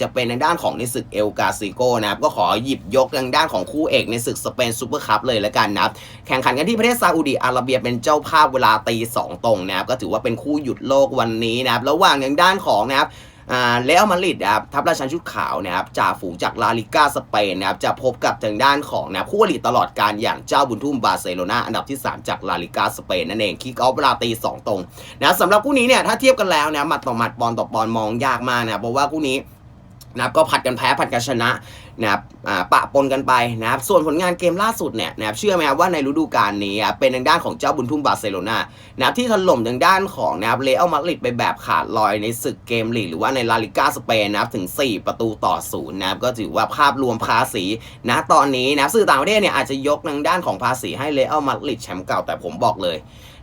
จะเป็นในด้านของในศึกเอลกาซิโกนะครับก็ขอหยิบยกทางด้านของคู่เอกในศึกสเปนซูเปอร์คัพเลยละกันนะครับแข่งขันกันที่ประเทศซาอุดิอาระเบียเป็นเจ้าภาพเวลาตีสองตรงนะครับก็ถือว่าเป็นคู่หยุดโลกวันนี้นะครับระหว่างทางด้านของนะครับเลอัลมาริดนะครับทัพราชันชุดขาวนะครับจ่าฝูงจากลาลิก้าสเปนนะครับจะพบกับทางด้านของนะครับคู่อริตลอดการอย่างเจ้าบุญทุ่มบาร์เซโลนาอันดับที่ 3 จากลาลิก้าสเปนนั่นเองคิกออฟเวลาตีสองตรงนะสำหรับคู่นี้เนี่ยถ้าเทียบกันแล้วนะหมัดต่อหมัดปอนต่อปอนมองยากมากนะเพราะว่าคู่นี้ นะครับก็ผัดกันแพ้ผัดกันชนะนะครับปะปนกันไปนะครับส่วนผลงานเกมล่าสุดเนี่ยนะครับเชื่อไหมครับว่าในฤดูกาลนี้เป็นทางด้านของเจ้าบุญทุ่มบาร์เซโลนานะครับที่ถล่มทางด้านของนะครับเลอัลมาดริดไปแบบขาดลอยในศึกเกมลีกหรือว่าในลาลิก้าสเปนนะครับถึง 4 ประตูต่อศูนย์นะครับก็ถือว่าภาพรวมภาษีนะตอนนี้นะครับสื่อต่างประเทศเนี่ยอาจจะยกทางด้านของภาษีให้เลอัลมาดริดแชมป์เก่าแต่ผมบอกเลย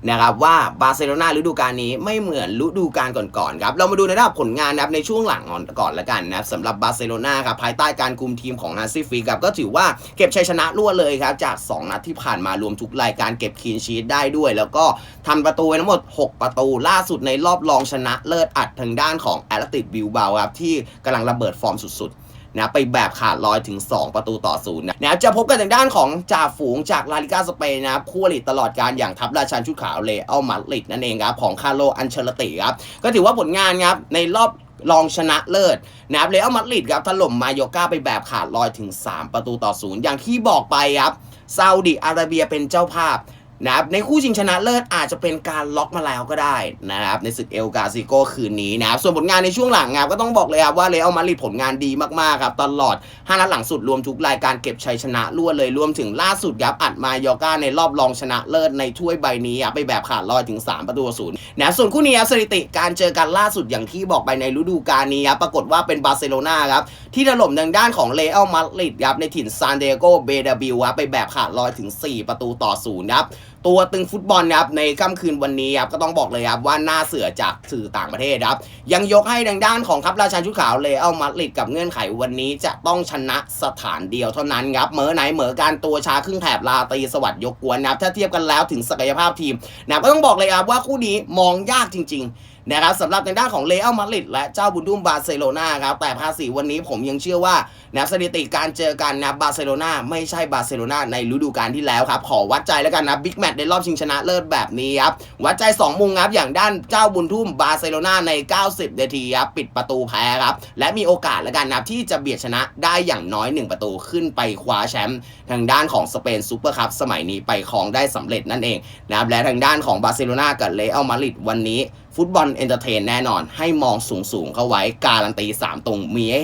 นะครับว่าบาร์เซโลนาฤดูกาลนี้ไม่เหมือนฤดูกาลก่อนๆครับเรามาดูในด้านผลงานนะครับในช่วงหลังก่อนละกันนะครับสำหรับบาร์เซโลนาครับภายใต้การคุมทีมของฮันซี่ฟลิกครับก็ถือว่าเก็บชัยชนะรวดเลยครับจาก 2 นัดที่ผ่านมารวมทุกรายการเก็บคีนชีตได้ด้วย แล้วก็ทำประตูไว้ทั้งหมด 6 ประตูล่าสุดในรอบรองชนะเลิศอัดทางด้านของแอตเลติกบิลบาครับที่กำลังระเบิดฟอร์มสุดๆ นะไปแบบขาดลอยถึง 2 ประตูต่อศูนย์นะนะจะพบกันทางด้านของจ่าฝูงจากลาลิกาสเปนนะครับคู่อริตลอดการอย่างทัพราชันชุดขาวเลอัลมาดริดนั่นเองครับของคาร์โลอันเชลติครับก็ถือว่าผลงานครับในรอบรองชนะเลิศนะครับเลอัลมาดริดครับถล่มมาโยก้าไปแบบขาดลอยถึง 3 ประตูต่อศูนย์อย่างที่บอกไปครับซาอุดิอาระเบียเป็นเจ้าภาพ นะครับในคู่ชิงชนะเลิศอาจจะเป็นการล็อกมาแล้วก็ได้นะครับในศึกเอลกาซิโกคืนนี้นะครับส่วนผลงานในช่วงหลังครับก็ต้องบอกเลยครับว่าเรอัลมาดริดผลงานดีมากๆครับตลอด5นัดหลังสุดรวมทุกรายการเก็บชัยชนะรวดเลยรวมถึงล่าสุดครับอัดมายอก้าในรอบรองชนะเลิศในถ้วยใบนี้ครับไปแบบขาดลอยถึง 3 ประตูศูนย์นะส่วนคู่นี้สถิติการเจอกันล่าสุดอย่างที่บอกไปในฤดูกาลนี้ครับปรากฏว่าเป็นบาร์เซโลนาครับที่ถล่มทางด้านของเรอัลมาดริดครับในถิ่นซานเดโกเบดาบิลครับไปแบบขาดลอยถึง 4 ประตูต่อศูนย์ครับ ตัวตึงฟุตบอลนะครับในค่ำคืนวันนี้ครับก็ต้องบอกเลยครับว่าหน้าเสือจากสื่อต่างประเทศครับยังยกให้ดังด้านของทัพราชาชุดขาวเลยเอามาดริดกับเงื่อนไขวันนี้จะต้องชนะสถานเดียวเท่านั้นครับเหมอไหนเหมอการตัวชาครึ่งแถบลาตีสวัสดยกกวนนะครับถ้าเทียบกันแล้วถึงศักยภาพทีมนะก็ต้องบอกเลยครับว่าคู่นี้มองยากจริง ๆ นะครับสำหรับทางด้านของเลอัลมาริดและเจ้าบุญดุมบาร์เซโลนาครับแต่ภาษีวันนี้ผมยังเชื่อว่านะสถิติการเจอกันนะบาร์เซโลนาไม่ใช่บาร์เซโลนาในฤดูกาลที่แล้วครับขอวัดใจแล้วกันนะบิ๊กแมตช์ในรอบชิงชนะเลิศแบบนี้ครับวัดใจ 2 มุมครับอย่างด้านเจ้าบุญทุ่มบาร์เซโลนาใน 90นาทีครับปิดประตูแพ้ครับและมีโอกาสแล้วกันนะที่จะเบียดชนะได้อย่างน้อย 1 ประตูขึ้นไปคว้าแชมป์ทางด้านของสเปนซูเปอร์คัพสมัยนี้ไปครองได้สำเร็จนั่นเองนะครับและทางด้านของบาร์เซโลนากับเลอัลมาริดวันนี้ ฟุตบอลเอนเตอร์เทนแน่นอน ให้มองสูงๆเข้าไว้การันตี 3 ตรงมีให้เห็น